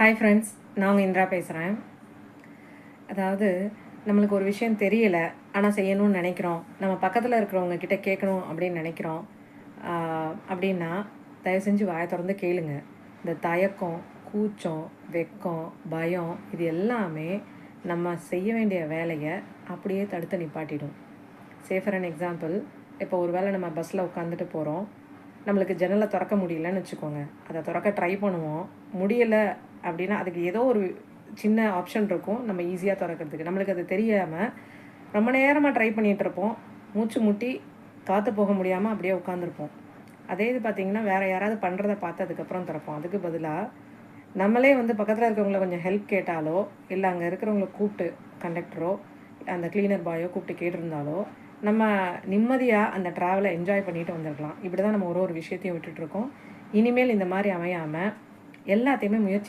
Hi friends நான் உங்கள் இந்திரா பேசுகிறேன் அதாவது நம்மளுக்கு ஒரு விஷயம் தெரியல ஆனால் செய்யணும்னு நினைக்கிறோம். நம்ம பக்கத்தில் இருக்கிறவங்க கிட்ட கேட்கணும் அப்படின்னு நினைக்கிறோம். அப்படின்னா தயவு செஞ்சு வாயை திறந்து கேளுங்க. இந்த தயக்கம் கூச்சம் வெக்கம் பயம் இது எல்லாமே நம்ம செய்ய வேண்டிய வேலையை அப்படியே தடுத்து நிப்பாட்டிடும். சேஃபர் அன் எக்ஸாம்பிள் இப்போ ஒரு வேளை நம்ம பஸ்ஸில் உட்காந்துட்டு போகிறோம் நம்மளுக்கு ஜன்னலை திறக்க முடியலன்னு வச்சுக்கோங்க. அதை திறக்க ட்ரை பண்ணுவோம். முடியலை அப்படின்னா அதுக்கு ஏதோ ஒரு சின்ன ஆப்ஷன் இருக்கும். நம்ம ஈஸியாக திறக்கிறதுக்கு. நம்மளுக்கு அது தெரியாமல் ரொம்ப நேரமாக ட்ரை பண்ணிகிட்டு இருப்போம். மூச்சு முட்டி காற்று போக முடியாமல் அப்படியே உட்காந்துருப்போம் அதே இது பார்த்திங்கன்னா வேறு யாராவது பண்ணுறத பார்த்து அதுக்கப்புறம் திறப்போம். அதுக்கு பதிலாக நம்மளே வந்து பக்கத்தில் இருக்கிறவங்கள கொஞ்சம் ஹெல்ப் கேட்டாலோ இல்லை அங்கே இருக்கிறவங்கள கூப்பிட்டு கண்டக்டரோ அந்த க்ளீனர் பாயோ கூப்பிட்டு கேட்டிருந்தாலோ நம்ம நிம்மதியாக அந்த ட்ராவலை என்ஜாய் பண்ணிட்டு வந்திருக்கலாம். இப்படி தான் நம்ம ஒரு ஒரு விஷயத்தையும் விட்டுட்ருக்கோம் இனிமேல் இந்த மாதிரி அமையாமல் எல்லாத்தையுமே முயற்சி